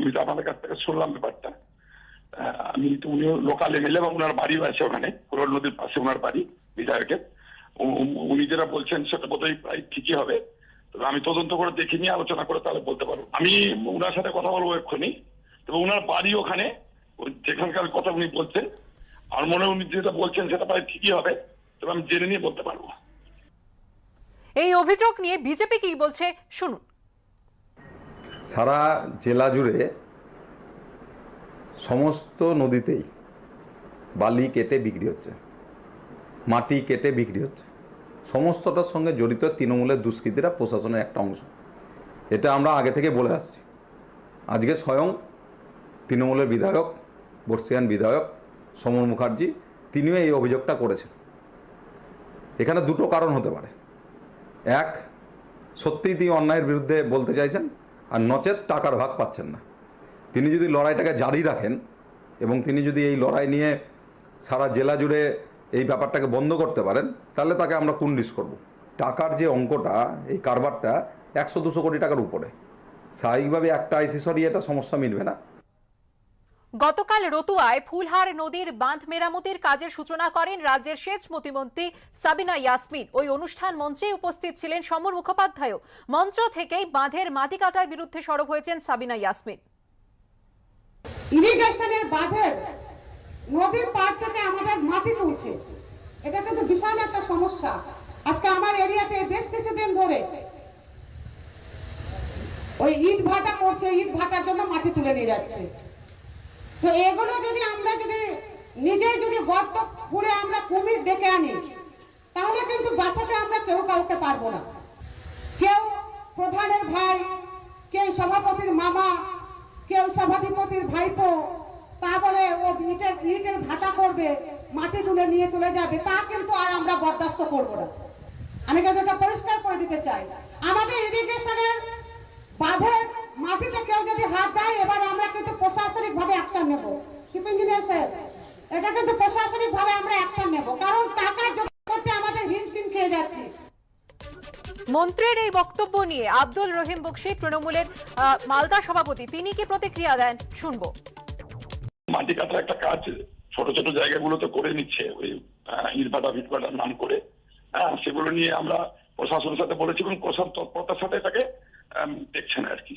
আমি তো আপনাদের কাছ থেকে শুনলাম ব্যাপারটা। আমি তো উনি লোকাল এমএলএ এবং ওনার বাড়িও আছে ওখানে কোরল নদীর পাশে ওনার বাড়ি, বিধায়কের। উনি যেটা বলছেন সেটা বোধহয় প্রায় ঠিকই হবে। তবে আমি তদন্ত করে দেখে নিয়ে আলোচনা করে তাহলে বলতে পারব। আমি ওনার সাথে কথা বলব এক্ষুনি। তবে ওনার বাড়ি ওখানে যেখানকার কথা উনি বলছেন, আর মনে উনি যেটা বলছেন সেটা প্রায় ঠিকই হবে, তবে আমি জেনে নিয়ে বলতে পারব। এই অভিযোগ নিয়ে বিজেপি কি বলছে, শুনুন। সারা জেলা জুড়ে সমস্ত নদীতেই বালি কেটে বিক্রি হচ্ছে, মাটি কেটে বিক্রি হচ্ছে। সমস্তটার সঙ্গে জড়িত তৃণমূলের দুষ্কৃতীরা প্রশাসনের একটা অংশ। এটা আমরা আগে থেকে বলে আসছি। আজকে স্বয়ং তৃণমূলের বিধায়ক, বর্ষিয়ান বিধায়ক সমর মুখার্জি, তিনিও এই অভিযোগটা করেছেন। এখানে দুটো কারণ হতে পারে। এক, সত্যিই তিনি অন্যায়ের বিরুদ্ধে বলতে চাইছেন। আর নচেত টাকার ভাগ পাচ্ছেন না। তিনি যদি লড়াইটাকে জারি রাখেন এবং তিনি যদি এই লড়াই নিয়ে সারা জেলা জুড়ে এই ব্যাপারটাকে বন্ধ করতে পারেন, তাহলে তাকে আমরা কুন্ডিস করব। টাকার যে অঙ্কটা, এই কারবারটা একশো দুশো কোটি টাকার উপরে। স্বাভাবিকভাবে একটা আইসি সরিয়ে এটা সমস্যা মিলবে না। গতকাল রতুয়ায় ফুলহার নদীর বাঁধ মেরামতির কাজের সূচনা করেন রাজ্যের সেচ প্রতিমন্ত্রী সাবিনা ইয়াসমিন। ওই অনুষ্ঠান মঞ্চে উপস্থিত ছিলেন সমর মুখোপাধ্যায়ও। মঞ্চ থেকেই বাঁধের মাটি কাটার বিরুদ্ধে সরব হয়েছেন সাবিনা ইয়াসমিন। ইরিগেশনের বাঁধের নদীর পাড় থেকে আমাদের মাটি তুলছে। এটা কিন্তু বিশাল একটা সমস্যা। আজকে আমার এরিয়াতে বেশ কিছুদিন ধরে ওই ইট ভাটা করছে ইট ভাটার জন্য মাটি তুলে নিয়ে যাচ্ছে। তো এগুলো যদি আমরা যদি নিজেই যদি গর্ত করে আমরা কুমির ডেকে আনি, তাহলে কিন্তু বাঁচাতে আমরা কেউ কাউকে পারব না। কেউ প্রধানের ভাই, কেউ সভাপতির মামা, কেউ সভাধিপতির ভাইপো, তা বলে ও ইটের ইটের ভাটা করবে, মাটি তুলে নিয়ে চলে যাবে, তা কিন্তু আর আমরা বরদাস্ত করব না। আমি কিন্তু এটা পরিষ্কার করে দিতে চাই। আমাদের ইরিগেশনের বাঁধের মাটিতে কেউ যদি হাত দেয় এবার আমরা কিন্তু প্রশাসনিক ভাবে অ্যাকশন নেব। চিফ ইঞ্জিনিয়ার স্যার এটা কিন্তু প্রশাসনিক ভাবে আমরা অ্যাকশন নেব। কারণ টাকা জোগাড় করতে আমাদের হিমশিম খেয়ে যাচ্ছি। মন্ত্রীর এই বক্তব্য নিয়ে আব্দুল রহিম বক্সি তৃণমূলের মালদা সভাপতি তিনি কি প্রতিক্রিয়া দেন? শুনব। মাটি কাটার একটা কাজ ছোট ছোট জায়গাগুলোতে করে নিচ্ছে ওই ইটভাটা নাম করে। হ্যাঁ সেগুলো নিয়ে আমরা প্রশাসনের সাথে বলেছি এবং প্রশাসন তৎপরতার সাথে এটাকে দেখছেন আর কি।